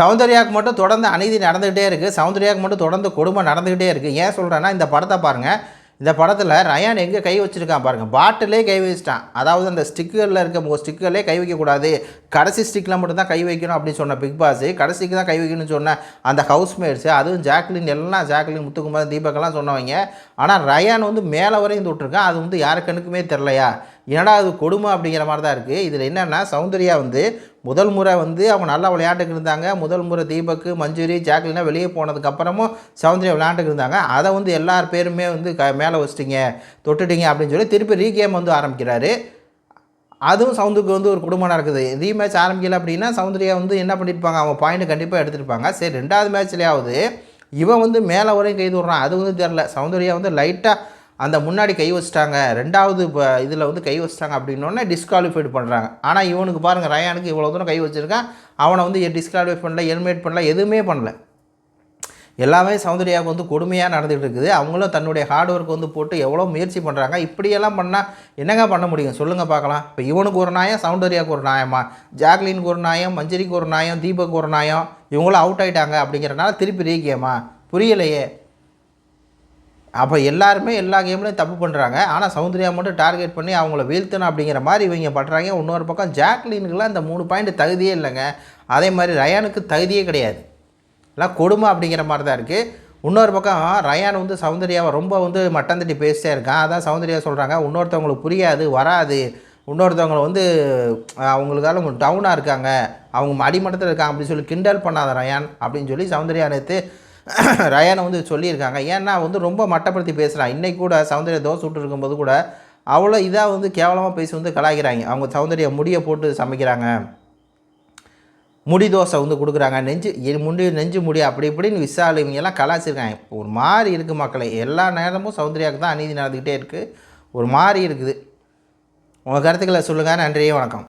சௌந்தர்யாவுக்கு மட்டும் தொடர்ந்து அநீதி நடந்துக்கிட்டே இருக்குது சௌந்தர்யாவுக்கு மட்டும் தொடர்ந்து கொடுமை நடந்துக்கிட்டே இருக்குது ஏன் சொல்கிறேன்னா இந்த படத்தை பாருங்கள் இந்த படத்தில் ரயான் எங்கே கை வச்சிருக்கான் பாருங்கள் பாட்டிலே கை வச்சிட்டான். அதாவது அந்த ஸ்டிக்கரில் இருக்க ஸ்டிக்கர்லேயே கை வைக்கக்கூடாது. கடைசி ஸ்டிக்கில் மட்டும் தான் கை வைக்கணும் அப்படின்னு சொன்ன பிக் பாஸ். கடைசிக்கு தான் கை வைக்கணும்னு சொன்ன அந்த ஹவுஸ்மேட்ஸு அதுவும் ஜாக்லின் எல்லாம் ஜாக்லின் முத்துக்குமார் தீபக்கெல்லாம் சொன்னவங்க. ஆனால் ரயான் வந்து மேலே வரையும் தொட்டிருக்கான். அது வந்து யாரு கண்ணுக்குமே தெரிலையா என்னடா அது கொடுமை அப்படிங்கிற மாதிரி தான் இருக்குது இதில் என்னென்னா சௌந்தர்யா வந்து முதல் முறை வந்து அவங்க நல்லா விளையாண்டுக்கு இருந்தாங்க. முதல் முறை தீபக்கு மஞ்சுரி ஜாக்லினா வெளியே போனதுக்கப்புறமும் சௌந்தர்யா விளையாண்டுக்கு இருந்தாங்க. அதை வந்து எல்லார் பேருமே வந்து க மேலே வச்சிட்டிங்க தொட்டுட்டிங்க அப்படின்னு சொல்லி திருப்பி ரீகேம் வந்து ஆரம்பிக்கிறாரு. அதுவும் சவுந்துக்கு வந்து ஒரு குடும்பம் நடக்குது. ரீமேட்ச் ஆரம்பிக்கல அப்படின்னா சௌந்தர்யா வந்து என்ன பண்ணியிருப்பாங்க அவங்க பாயிண்ட் கண்டிப்பாக எடுத்துருப்பாங்க. சரி ரெண்டாவது மேட்ச்லேயாவது இவன் வந்து மேலே வரையும் கைது விடுறான் அது வந்து தெரில சௌந்தர்யா வந்து லைட்டாக அந்த முன்னாடி கை வச்சிட்டாங்க. ரெண்டாவது இப்போ இதில் வந்து கை வச்சிட்டாங்க அப்படின்னோடனே டிஸ்குவாலிஃபைடு பண்ணுறாங்க ஆனால் இவனுக்கு பாருங்கள் ரயானுக்கு இவ்வளோ தூரம் கை வச்சுருக்கான். அவனை வந்து டிஸ்குவாலிஃபை பண்ணல எலிமினேட் பண்ணல எதுவுமே பண்ணல. எல்லாமே சௌந்தர்யாவுக்கு வந்து கொடுமையாக நடந்துகிட்டு இருக்குது. அவங்களும் தன்னுடைய ஹார்ட் ஒர்க் வந்து போட்டு எவ்வளோ முயற்சி பண்ணுறாங்க இப்படியெல்லாம் பண்ணால் என்னங்க பண்ண முடியும்? சொல்லுங்கள் பார்க்கலாம். இப்போ இவனுக்கு ஒரு நாயம் சௌந்தர்யாவுக்கு ஒரு நாயமா ஜாக்லினுக்கு ஒரு நாயம் மஞ்சரிக்கு ஒரு நாயம் தீபக் ஒரு நாயம் இவங்களும் அவுட் ஆகிட்டாங்க அப்படிங்கிறனால திருப்பி ரீக்கியமா புரியலையே. அப்போ எல்லாருமே எல்லா கேம்லேயும் தப்பு பண்ணுறாங்க ஆனால் சௌந்தர்யா மட்டும் டார்கெட் பண்ணி அவங்கள வீழ்த்தணும் அப்படிங்கிற மாதிரி இவங்க பண்ணுறாங்க இன்னொரு பக்கம் ஜாக்லினுக்குலாம் இந்த மூணு பாயிண்ட் தகுதியே இல்லைங்க. அதே மாதிரி ரயானுக்கு தகுதியே கிடையாது. எல்லாம் கொடுமை அப்படிங்கிற மாதிரி தான் இருக்குது இன்னொரு பக்கம் ரயான் வந்து சௌந்தர்யாவை ரொம்ப வந்து மட்டம் தட்டி பேசிட்டே இருக்கான். அதான் சௌந்தர்யா சொல்கிறாங்க இன்னொருத்தவங்களுக்கு புரியாது வராது. இன்னொருத்தவங்களை வந்து அவங்களுக்கால டவுனாக இருக்காங்க. அவங்க அடிமட்டத்தில் இருக்காங்க. அப்படின்னு சொல்லி கிண்டல் பண்ணாத ரயான் அப்படின்னு சொல்லி சௌந்தர்யா நேற்று ரயானை வந்து சொல்லியிருக்காங்க. ஏன்னா வந்து ரொம்ப மட்டப்படுத்தி பேசுகிறான் இன்றைக்கி கூட சௌந்தர்யா தோசை விட்டு இருக்கும்போது கூட அவ்வளோ இதாக வந்து கேவலமாக பேசி வந்து கலாய்க்கிறாங்க. அவங்க சௌந்தர்யா முடியை போட்டு சமைக்கிறாங்க. முடி தோசை வந்து கொடுக்குறாங்க. நெஞ்சு முடி நெஞ்சு முடி அப்படி இப்படின்னு விசால் இவங்கெல்லாம் கலாச்சிருக்காங்க ஒரு மாதிரி இருக்குது மக்களை. எல்லா நேரமும் சௌந்தர்யாவுக்கு தான் அநீதி நடந்துக்கிட்டே இருக்குது ஒரு மாதிரி இருக்குது. உங்கள் கருத்துக்களை சொல்லுங்கள் நன்றியே வணக்கம்.